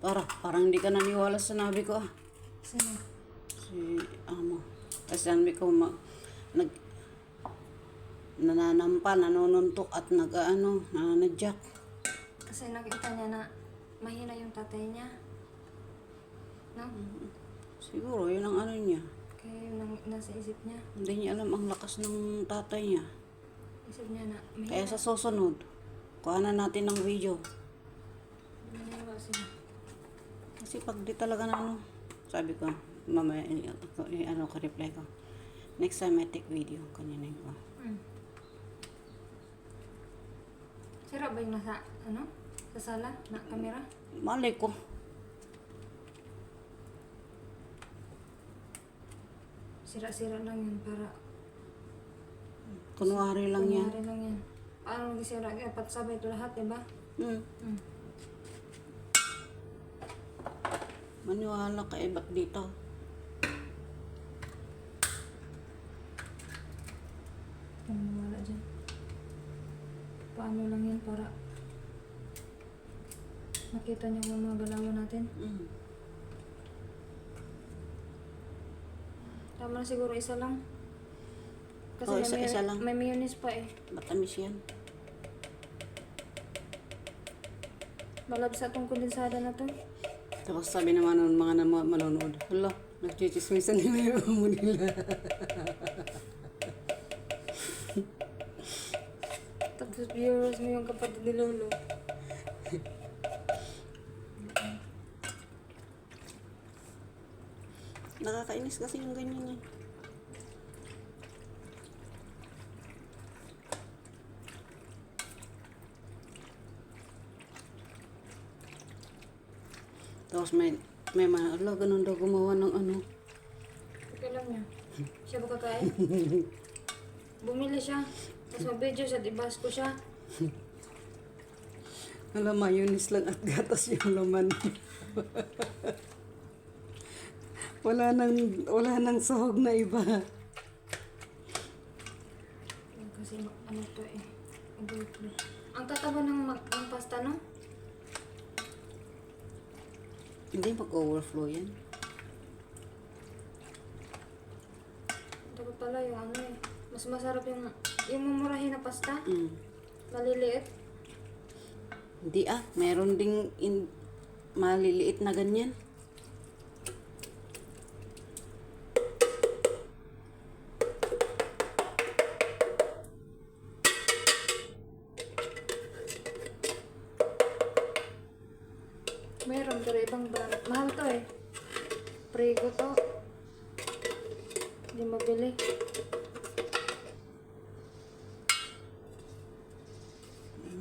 Para, parang hindi ka naniwala sa nabi ko ah. Sino? Si amo. Kasi sabi ko, ma, nag, nananampa, nanununtok at nag-ano, nananadyak. Kasi nakita niya na mahina yung tatay niya. No? Siguro, yun ang ano niya. Kaya yun ang nasa isip niya. Hindi niya alam ang lakas ng tatay niya. Isip niya na mahina. Kaya sa susunod, kuhanan natin ng video. Mahina sila. Kasi pag di talaga na ano, sabi ko, mamaya, eh, eh, ano ko reply ko. Next time I take video, kanina ko. Mm. Sira ba yung nasa, ano? Sa sala? Na kamera? Malay ko. Sira-sira lang yun para Kunwari lang yan. kunyari lang yan. Paano gisira? Dapat sabay ito lahat, diba? Hmm. Mm. Maniwala ka eh, ba't dito? Kung wala dyan. Paano lang yan para makita niyo kung mga galawan natin. Hmm. Tama na siguro isa lang. Kasi may, isa- may, isa lang. may mayonnaise pa eh. Matamis yan. Malab sa itong kondensada na to. Tapos sabi naman ng mga na manonood, hala, nagchichismisan nila yung amo nila. Tapos viewers mo yung kapatid ni Lolo. Nakakainis kasi yung ganyan eh. Tapos may, may mga, ala, ganun daw gumawa ng ano. Lang niya. Siya ba kakain? Bumili siya. Tapos mag-video siya, dibas ko siya. Alam, mayonnaise lang at gatas yung laman. wala nang, wala nang sahog na iba. Kasi ano to eh. Ang tataba ng, mag- ng pasta no? Hindi mag-overflow yan. Dapat pala yung ano eh. Mas masarap yung, yung mumurahin na pasta. Mm. Maliliit. Hindi ah, meron ding in, maliliit na ganyan. Meron pero ibang brand. Mahal to eh. Prego to. Hindi mabili.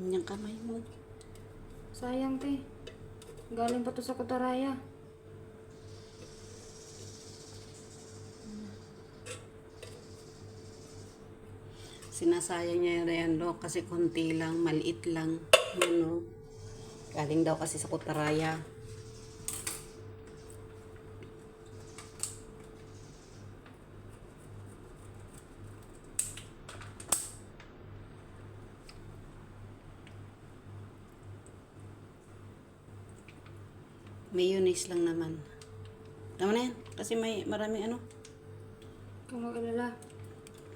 Yung kamay mo. Sayang te. Galing pa to sa Kutaraya. Sinasayang niya yung Rayando kasi konti lang, maliit lang. Ano, galing daw kasi sa Kutaraya. Mayonnaise lang naman. Tama na yan. Kasi may maraming ano. Kung mag-alala.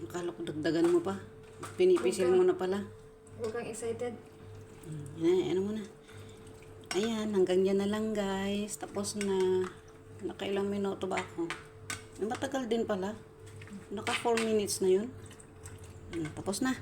Akala ko dagdagan mo pa. Pinipisil mo na pala. Huwag kang excited. Mm, Yan, ano muna. Ayan, hanggang dyan na lang guys. Tapos na. Nakailang minuto ba ako? Matagal din pala. Naka 4 minutes na yun. Tapos na.